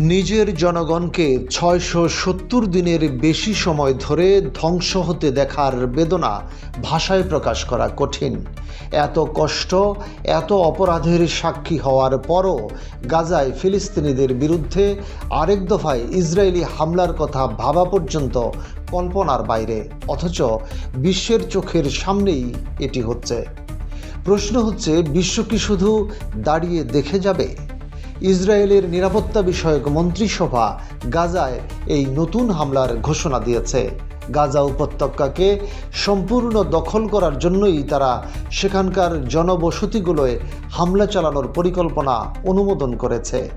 নিজের জনগণকে ছয়শো সত্তর দিনের বেশি সময় ধরে ধ্বংস হতে দেখার বেদনা ভাষায় প্রকাশ করা কঠিন। এত কষ্ট, এত অপরাধের সাক্ষী হওয়ার পরও গাজায় ফিলিস্তিনিদের বিরুদ্ধে আরেক দফায় ইসরায়েলি হামলার কথা ভাবা পর্যন্ত কল্পনার বাইরে, অথচ বিশ্বের চোখের সামনেই এটি হচ্ছে। প্রশ্ন হচ্ছে, বিশ্ব কি শুধু দাঁড়িয়ে দেখে যাবে? ইসরায়েলের নিরাপত্তা বিষয়ক মন্ত্রিসভা গাজায় এই নতুন হামলার ঘোষণা দিয়েছে। গাজা উপত্যকাকে সম্পূর্ণ দখল করার জন্যই তারা সেখানকার জনবসতিগুলোয় হামলা চালানোর পরিকল্পনা অনুমোদন করেছে।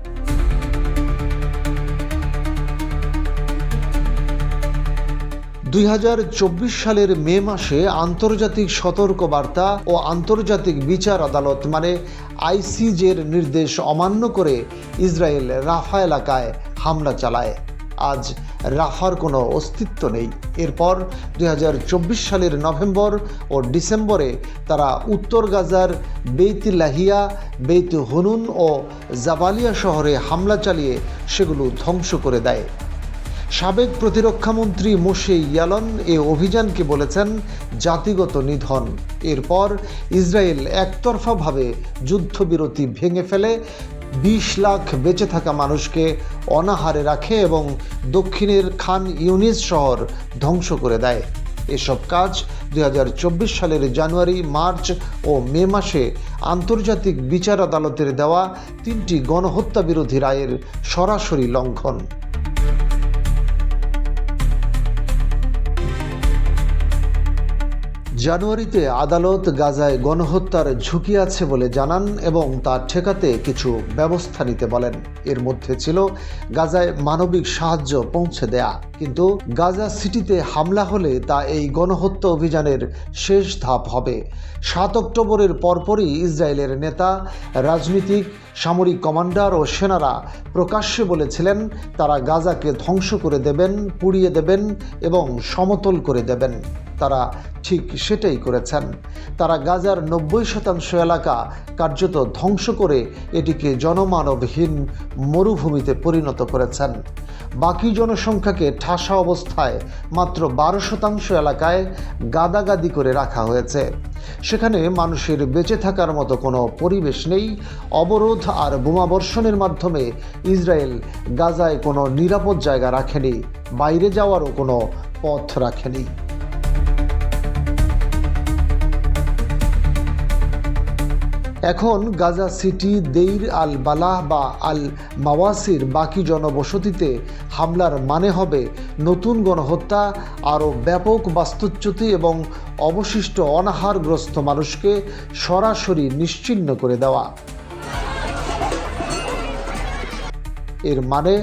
দুই হাজার চব্বিশ সালের মে মাসে আন্তর্জাতিক সতর্কবার্তা ও আন্তর্জাতিক বিচার আদালত মানে আইসিজের নির্দেশ অমান্য করে ইসরায়েল রাফা এলাকায় হামলা চালায়। আজ রাফার কোনো অস্তিত্ব নেই। এরপর দুই হাজার চব্বিশ সালের নভেম্বর ও ডিসেম্বরে তারা উত্তর গাজার বেইত লাহিয়া, বেইত হনুন ও জাবালিয়া শহরে হামলা চালিয়ে সেগুলো ধ্বংস করে দেয়। সাবেক প্রতিরক্ষামন্ত্রী মোশে ইয়ালন এ অভিযানকে বলেছেন জাতিগত নিধন। এরপর ইসরায়েল একতরফাভাবে যুদ্ধবিরতি ভেঙে ফেলে, বিশ লাখ বেঁচে থাকা মানুষকে অনাহারে রাখে এবং দক্ষিণের খান ইউনিস শহর ধ্বংস করে দেয়। এসব কাজ দু হাজার চব্বিশ সালের জানুয়ারি, মার্চ ও মে মাসে আন্তর্জাতিক বিচার আদালতের দেওয়া তিনটি গণহত্যা বিরোধী রায়ের সরাসরি লঙ্ঘন। জানুয়ারিতে আদালত গাজায় গণহত্যার ঝুঁকি আছে বলে জানান এবং তা ঠেকাতে কিছু ব্যবস্থা নিতে বলেন। এর মধ্যে ছিল গাজায় মানবিক সাহায্য পৌঁছে দেয়া। কিন্তু গাজা সিটিতে হামলা হলে তা এই গণহত্যা অভিযানের শেষ ধাপ হবে। সাত অক্টোবরের পরপরই ইসরায়েলের নেতা, রাজনীতিক সামরিক কমান্ডার ও সেনারা প্রকাশ্যে বলেছিলেন, তারা গাজাকে ধ্বংস করে দেবেন, পুড়িয়ে দেবেন এবং সমতল করে দেবেন। তারা ঠিক সেটাই করেছেন। তারা গাজার নব্বই শতাংশ এলাকা কার্যত ধ্বংস করে এটিকে জনমানবহীন মরুভূমিতে পরিণত করেছেন। বাকি জনসংখ্যাকে ঠাসা অবস্থায় মাত্র বারো শতাংশ এলাকায় গাদাগাদি করে রাখা হয়েছে। সেখানে মানুষের বেঁচে থাকার মতো কোনো পরিবেশ নেই, অবরোধ আর বোমাবর্ষণের মাধ্যমে ইসরায়েল গাজায় কোনো নিরাপদ জায়গা রাখেনি, বাইরে যাওয়ারও কোনো পথ রাখেনি। এখন গাজা সিটি, দেইর আল বালাহ বা আল মাওয়াসির বাকি জনবসতিতে হামলার মানে হবে নতুন গণহত্যা, আরও ব্যাপক বাস্তুচ্যুতি এবং অবশিষ্ট অনাহারগ্রস্ত মানুষকে সরাসরি নিশ্চিহ্ন করে দেওয়া। এর মানে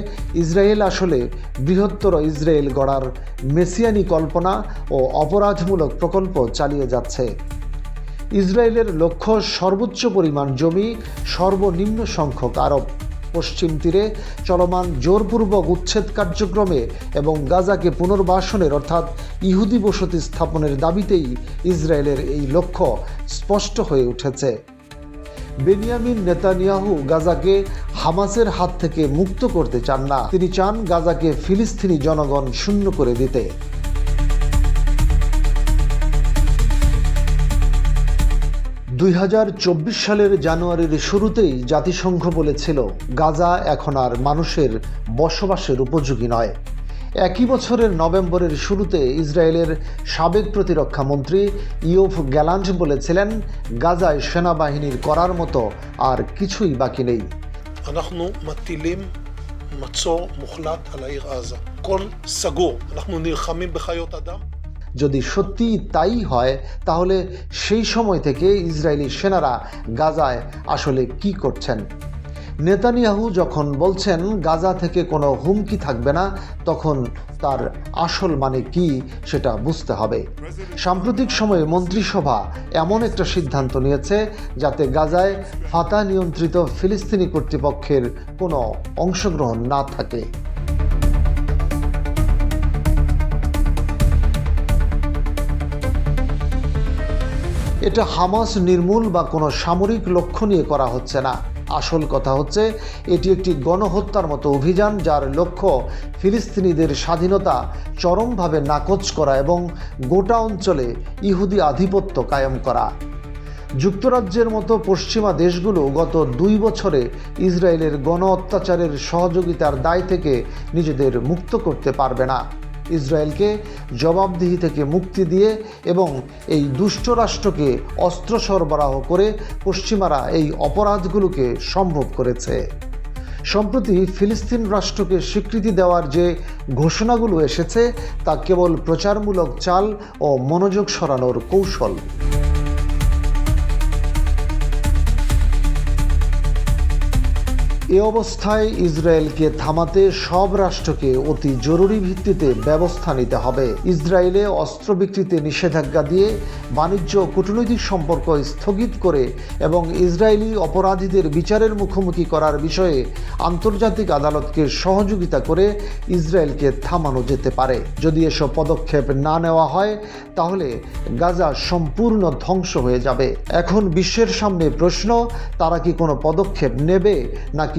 ইসরায়েল আসলে বৃহত্তর ইসরায়েল গড়ার মেসিয়ানি কল্পনা ও অপরাধমূলক প্রকল্প চালিয়ে যাচ্ছে। ইসরায়েলের লক্ষ্য সর্বোচ্চ পরিমাণ জমি, সর্বনিম্ন সংখ্যক আরব। পশ্চিম তীরে চলমান জোরপূর্বক উচ্ছেদ কার্যক্রমে এবং গাজাকে পুনর্বাসনের অর্থাৎ ইহুদি বসতি স্থাপনের দাবিতেই ইসরায়েলের এই লক্ষ্য স্পষ্ট হয়ে উঠেছে। বেনিয়ামিন নেতানিয়াহু গাজাকে হামাসের হাত থেকে মুক্ত করতে চান না। তিনি চান গাজাকে ফিলিস্তিনি জনগণ শূন্য করে দিতে। দুই সালের জানুয়ারির শুরুতেই জাতিসংঘ বলেছিল গাজা এখন আর মানুষের বসবাসের উপযোগী নয় একই বছরের নভেম্বরের শুরুতে ইসরায়েলের সাবেক প্রতিরক্ষা মন্ত্রী ইয়োফ গ্যালান্ট বলেছিলেন গাজায় সেনাবাহিনীর করার মতো আর কিছুই বাকি নেই אנחנו מטילים מצור מוחלט על העיר עזה. הכל סגור. אנחנו נלחמים בחיות אדם. যদি সত্যি তাই হয়, তাহলে সেই সময় থেকে ইসরায়েলি সেনারা গাজায় আসলে কি করছেন? নেতানিয়াহু যখন বলছেন, গাজা থেকে কোনো হুমকি থাকবে না তখন তার আসল মানে কি সেটা বুঝতে হবে। সাম্প্রতিক সময়ে মন্ত্রিসভা এমন একটা সিদ্ধান্ত নিয়েছে, যাতে গাজায় ফাতা নিয়ন্ত্রিত ফিলিস্তিনি কর্তৃপক্ষের কোনো অংশগ্রহণ না থাকে। এটা হামাস নির্মূল বা কোনো সামরিক লক্ষ্য নিয়ে করা হচ্ছে না। আসল কথা হচ্ছে, এটি একটি গণহত্যার মতো অভিযান যার লক্ষ্য ফিলিস্তিনিদের স্বাধীনতা চরমভাবে নাকচ করা এবং গোটা অঞ্চলে ইহুদি আধিপত্য কায়েম করা। যুক্তরাজ্যের মতো পশ্চিমা দেশগুলো গত দুই বছরে ইসরায়েলের গণ অত্যাচারের সহযোগিতার দায় থেকে নিজেদের মুক্ত করতে পারবে না। ইসরায়েলকে জবাবদিহি থেকে মুক্তি দিয়ে এবং এই দুষ্ট রাষ্ট্রকে অস্ত্র সরবরাহ করে পশ্চিমারা এই অপরাধগুলোকে সম্ভব করেছে। সম্প্রতি ফিলিস্তিন রাষ্ট্রকে স্বীকৃতি দেওয়ার যে ঘোষণাগুলো এসেছে, তা কেবল প্রচারমূলক চাল ও মনোযোগ সরানোর কৌশল। এ অবস্থায় ইসরায়েলকে থামাতে সব রাষ্ট্রকে অতি জরুরি ভিত্তিতে ব্যবস্থা নিতে হবে। ইসরায়েলে অস্ত্র বিক্রিতে নিষেধাজ্ঞা দিয়ে বাণিজ্য কূটনৈতিক সম্পর্ক স্থগিত করে এবং ইসরায়েলি অপরাধীদের বিচারের মুখোমুখি করার বিষয়ে আন্তর্জাতিক আদালতকে সহযোগিতা করে ইসরায়েলকে থামানো যেতে পারে। যদি এসব পদক্ষেপ না নেওয়া হয়, তাহলে গাজা সম্পূর্ণ ধ্বংস হয়ে যাবে। এখন বিশ্বের সামনে প্রশ্ন, তারা কি কোনো পদক্ষেপ নেবে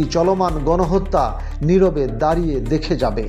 নাকি চলমান গণহত্যা নীরবে দাঁড়িয়ে দেখে যাবে।